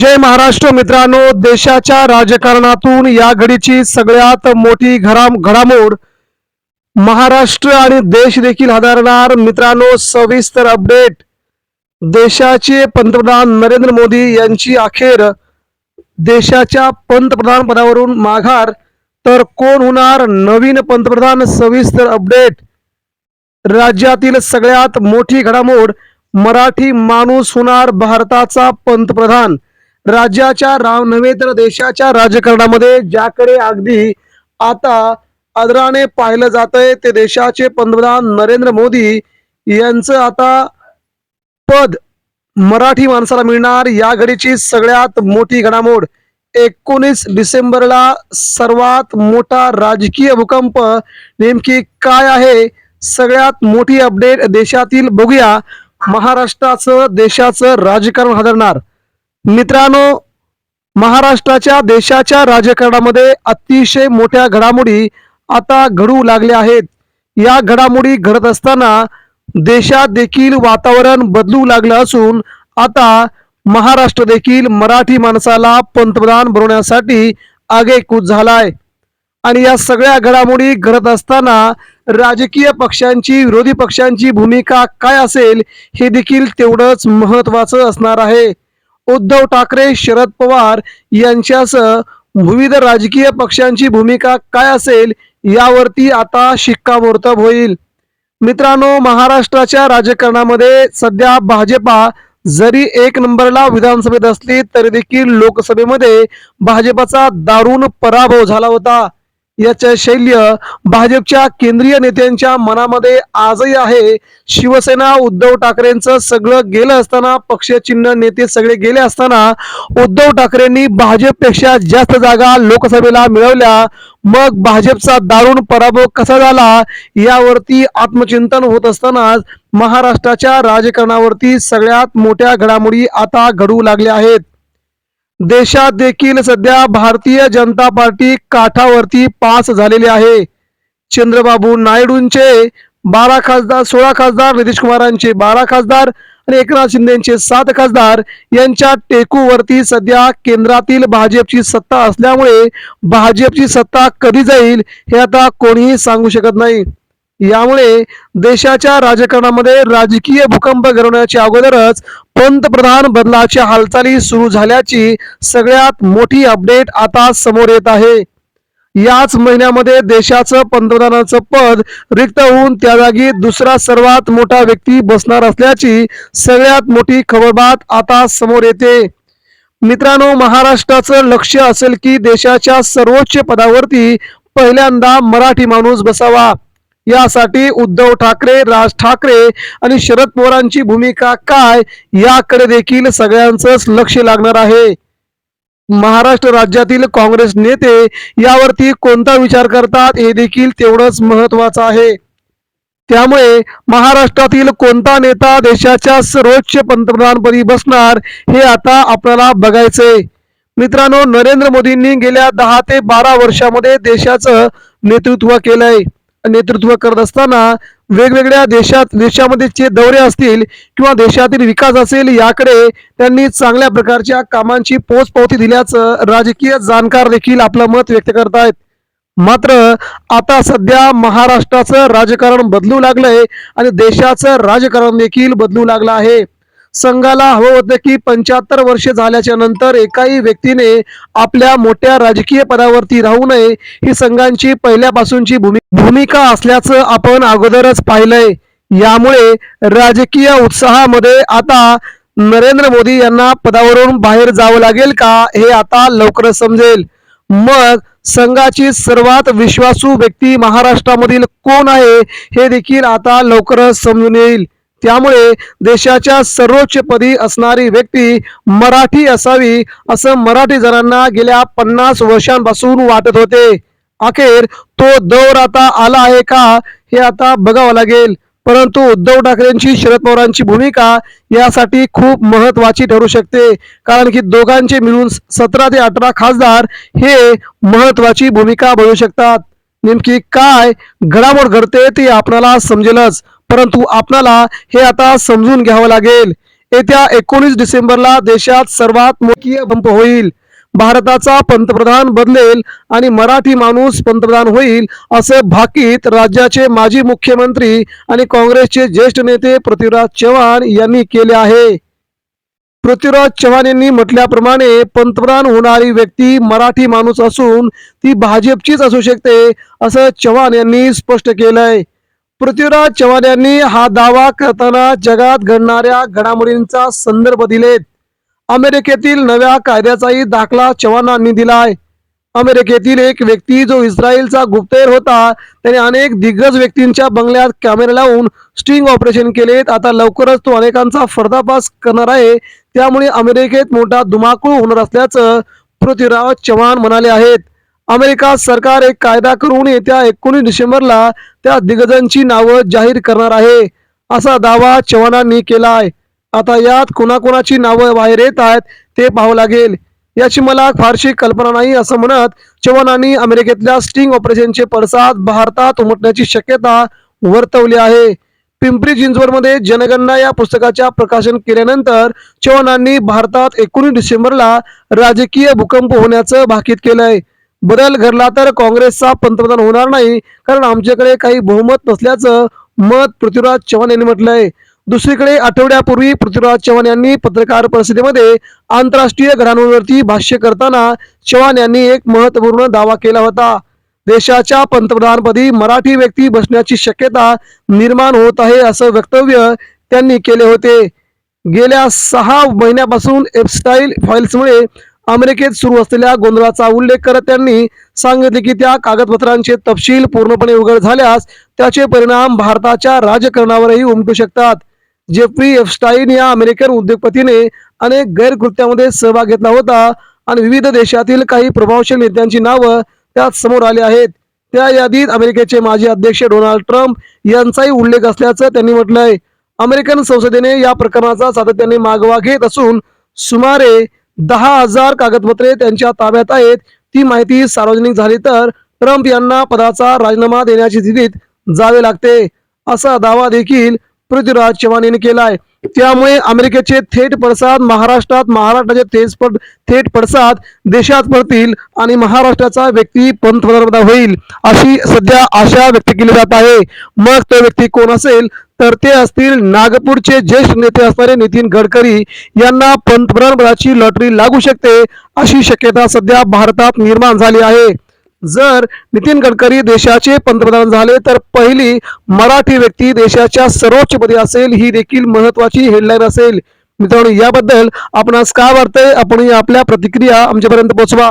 जय महाराष्ट्र मित्रांनो देशाच्या राजकारणातून या घडीची सगळ्यात मोठी घराम घडामोड महाराष्ट्र आणि देश देखील हादरणार. मित्रांनो सविस्तर अपडेट देशाचे पंतप्रधान नरेंद्र मोदी यांची अखेर देशाच्या पंतप्रधान पदावरून माघार. तर कोण होणार? नवीन पंतप्रधान सविस्तर अपडेट राज्यातील सगळ्यात मोठी घडामोड मराठी माणूस होणार भारताचा पंतप्रधान. राज्याच्या राव नव्हे तर देशाच्या राजकारणामध्ये ज्याकडे अगदी आता आदराने पाहिलं जातंय ते देशाचे पंतप्रधान नरेंद्र मोदी यांचं आता पद मराठी माणसाला मिळणार. या घडीची सगळ्यात मोठी घडामोड एकोणीस डिसेंबरला सर्वात मोठा राजकीय भूकंप नेमकी काय आहे? सगळ्यात मोठी अपडेट देशातील बघूया. महाराष्ट्राचं देशाचं राजकारण हादरणार. मित्रांनो महाराष्ट्राच्या देशाच्या राजकारणामध्ये अतिशय मोठ्या घडामोडी आता घडू लागल्या आहेत. या घडामोडी घडत असताना देशात देखील वातावरण बदलू लागलं असून आता महाराष्ट्र देखील मराठी माणसाला पंतप्रधान बनवण्यासाठी आगेकूच झालाय. आणि या सगळ्या घडामोडी घडत असताना राजकीय पक्षांची विरोधी पक्षांची भूमिका काय असेल हे देखील तेवढंच महत्वाचं असणार आहे. उद्धव ठाकरे शरद पवार यांच्यासह विविध राजकीय पक्षांची भूमिका काय असेल यावरती आता शिक्कामोर्तब होईल. मित्रांनो महाराष्ट्राच्या राजकारणामध्ये सध्या भाजपा जरी एक नंबरला विधानसभेत असली तरी देखील लोकसभेमध्ये भाजपचा दारुण पराभव झाला होता. याचे शैल्य भाजपच्या केंद्रीय नेत्यांच्या मनामध्ये आजही आहे. शिवसेना उद्धव ठाकरेंचं सगळं गेलं असताना पक्षचिन्ह नेते सगळे गेले असताना उद्धव ठाकरेंनी भाजपपेक्षा जास्त जागा लोकसभेला मिळवल्या. मग भाजपचा दारुण पराभव कसा झाला? यावरती आत्मचिंतन होत असतानाच महाराष्ट्राच्या राजकारणावरती सगळ्यात मोठ्या घडामोडी आता घडू लागल्या आहेत. देशात देखील सध्या भारतीय जनता पार्टी काठावरती पास झालेली आहे. चंद्रबाबू नायडूंचे बारा खासदार सोळा खासदार नितीश कुमारांचे बारा खासदार आणि एकनाथ शिंदेचे सात खासदार यांच्या टेकूवरती सध्या केंद्रातील भाजपची सत्ता असल्यामुळे भाजपची सत्ता कधी जाईल हे आता कोणीही सांगू शकत नाही. यामुळे देशाच्या राजकारणामध्ये राजकीय भूकंप घडवण्याच्या अगोदरच पंतप्रधान बदलाच्या हालचाली सुरू झाल्याची सगळ्यात मोठी अपडेट आता समोर येत आहे. याच महिन्यामध्ये देशाचं पंतप्रधानाचं पद रिक्त होऊन त्या जागी दुसरा सर्वात मोठा व्यक्ती बसणार असल्याची सगळ्यात मोठी खबरबात आता समोर येते. मित्रांनो महाराष्ट्राचं लक्ष असेल की देशाच्या सर्वोच्च पदावरती पहिल्यांदा मराठी माणूस बसावा. यासाठी उद्धव ठाकरे राज ठाकरे आणि शरद पवारांची भूमिका काय याकडे देखील सगळ्यांचंच लक्ष लागणार आहे. महाराष्ट्र राज्यातील काँग्रेस नेते यावरती कोणता विचार करतात हे देखील तेवढंच महत्वाचं आहे. त्यामुळे महाराष्ट्रातील कोणता नेता देशाच्या सर्वोच्च पंतप्रधानपदी बसणार हे आता आपल्याला बघायचंय. मित्रांनो नरेंद्र मोदींनी गेल्या दहा ते बारा वर्षामध्ये देशाचं नेतृत्व केलंय. नेतृत्व करत असताना वेगवेगळ्या देशात देशामध्ये जे दौरे असतील किंवा देशातील विकास असेल याकडे त्यांनी चांगल्या प्रकारच्या कामांची पोचपावती दिल्याचं राजकीय जाणकार देखील आपलं मत व्यक्त करतायत. मात्र आता सध्या महाराष्ट्राचं राजकारण बदलू लागलंय आणि देशाचं राजकारण देखील बदलू लागलं आहे. संघाला हवं होतं की पंच्याहत्तर वर्ष झाल्याच्यानंतर एकाही व्यक्तीने आपल्या मोठ्या राजकीय पदावरती राहू नये ही संघांची पहिल्यापासूनची भूमिका असल्याचं आपण अगोदरच पाहिलंय. यामुळे राजकीय उत्साहामध्ये आता नरेंद्र मोदी यांना पदावरून बाहेर जावं लागेल का हे आता लवकरच समजेल. मग संघाची सर्वात विश्वासू व्यक्ती महाराष्ट्रामधील कोण आहे हे देखील आता लवकरच समजून येईल. त्यामुळे देशाच्या सर्वोच्च पदी असणारी व्यक्ती मराठी असावी असं मराठी जणांना गेल्या पन्नास वर्षांपासून वाटत होते. अखेर तो दौर आता आला आहे का हे आता बघावं लागेल. परंतु उद्धव ठाकरेंची शरद पवारांची भूमिका यासाठी खूप महत्वाची ठरू शकते. कारण की दोघांचे मिळून सतरा ते अठरा खासदार हे महत्वाची भूमिका बजावू शकतात. नेमकी काय घडामोड घडते ते आपणाला समजेलच. परंतु आपणाला हे आता समजून घ्यावं लागेल. येत्या एकोणीस डिसेंबरला देशात सर्वात मोठी बंप होईल. भारताचा पंतप्रधान बदलेल आणि मराठी माणूस पंतप्रधान होईल असे भाकीत राज्याचे माजी मुख्यमंत्री आणि काँग्रेसचे ज्येष्ठ नेते पृथ्वीराज चव्हाण यांनी केले आहे. पृथ्वीराज चव्हाण यांनी म्हटल्याप्रमाणे पंतप्रधान होणारी व्यक्ती मराठी माणूस असून ती भाजपचीच असू शकते असं चव्हाण यांनी स्पष्ट केलंय. पृथ्वीराज चव्हाण यांनी हा दावा करताना जगात घडणाऱ्या घडामोडींचा संदर्भ दिलेत. अमेरिकेतील नव्या कायद्याचाही दाखला चव्हाणांनी दिलाय. अमेरिकेतील एक व्यक्ती जो इस्रायलचा गुप्तहेर होता त्याने अनेक दिग्गज व्यक्तींच्या बंगल्यात कॅमेरे लावून स्टिंग ऑपरेशन केलेत आता लवकरच तो अनेकांचा फर्दापास करणार आहे. त्यामुळे अमेरिकेत मोठा धुमाकूळ होणार असल्याचं पृथ्वीराज चव्हाण म्हणाले आहेत. अमेरिका सरकार एक कायदा करून येत्या एकोणीस डिसेंबरला त्या दिग्गजांची नावं जाहीर करणार आहे असा दावा चव्हाणांनी केला आहे आता यात कोणाकोणाची नावं बाहेर येत आहेत ते पाहावं लागेल. याची मला फारशी कल्पना नाही असं म्हणत चव्हाणांनी अमेरिकेतल्या स्टिंग ऑपरेशनचे पडसाद भारतात उमटण्याची शक्यता वर्तवली आहे. पिंपरी चिंचवडमध्ये जनगणना या पुस्तकाच्या प्रकाशन केल्यानंतर चव्हाणांनी भारतात एकोणीस डिसेंबरला राजकीय भूकंप होण्याचं भाकीत केलंय. बदल घडला तर काँग्रेसचा पंतप्रधान होणार नाही कारण आमच्याकडे काही बहुमत नसल्याचं मत पृथ्वीराज चव्हाण यांनी म्हटलंय. दुसरीकडे आठवड्यापूर्वी पृथ्वीराज चव्हाण यांनी पत्रकार परिषदेमध्ये आंतरराष्ट्रीय घडामोडीवरती भाष्य करताना चव्हाण यांनी एक महत्त्वपूर्ण दावा केला होता. देशाच्या पंतप्रधानपदी मराठी व्यक्ती बसण्याची शक्यता निर्माण होत आहे असं वक्तव्य त्यांनी केले होते. गेल्या सहा महिन्यापासून एफस्टाईल फाईल्समुळे अमेरिकेत सुरू असलेल्या गोंधळाचा उल्लेख करत त्यांनी सांगितले की त्या कागदपत्रांचे तपशील पूर्णपणे उघड झाल्यास त्याचे परिणाम भारताच्या राजकारणावरही उमटू शकतात. जेफ्री एफस्टाईन या अमेरिकन उद्योगपतीने अनेक गैरकृत्यामध्ये सहभाग घेतला होता आणि विविध देशातील काही प्रभावशाली नेत्यांची नावं त्यात समोर आली आहेत. त्या यादीत अमेरिकेचे माजी अध्यक्ष डोनाल्ड ट्रम्प यांचाही उल्लेख असल्याचं त्यांनी म्हटलंय. अमेरिकन संसदेने या प्रकरणाचा सातत्याने मागोवा घेत असून सुमारे दहा हजार कागदपत्रे त्यांच्या ताब्यात आहेत. ती माहिती सार्वजनिक झाली तर ट्रम्प यांना पदाचा राजीनामा देण्याची स्थितीत जावे लागते. असा दावा देखील पृथ्वीराज चव्हाण यांनी केलाय त्यामुळे अमेरिकेचे थेट पडसाद महाराष्ट्रात महाराष्ट्राचे थेट पड थेट पडसाद देशात पडतील आणि महाराष्ट्राचा व्यक्ती पंतप्रधान होईल अशी सध्या आशा व्यक्त केली जात आहे. मग तो व्यक्ती कोण असेल? तर ते असतील नागपूरचे ज्येष्ठ नेते असणारे नितीन गडकरी. यांना पंतप्रधानपदाची लॉटरी लागू शकते अशी शक्यता सध्या भारतात निर्माण झाली आहे. जर नितीन गडकरी देशाचे पंतप्रधान झाले तर पहिली मराठी व्यक्ती देशाच्या सर्वोच्च पदी असेल. ही देखील महत्वाची हेडलाईन असेल. मित्रांनो याबद्दल आपणास काय वाटतंय? आपण आपल्या प्रतिक्रिया आमच्यापर्यंत पोहोचवा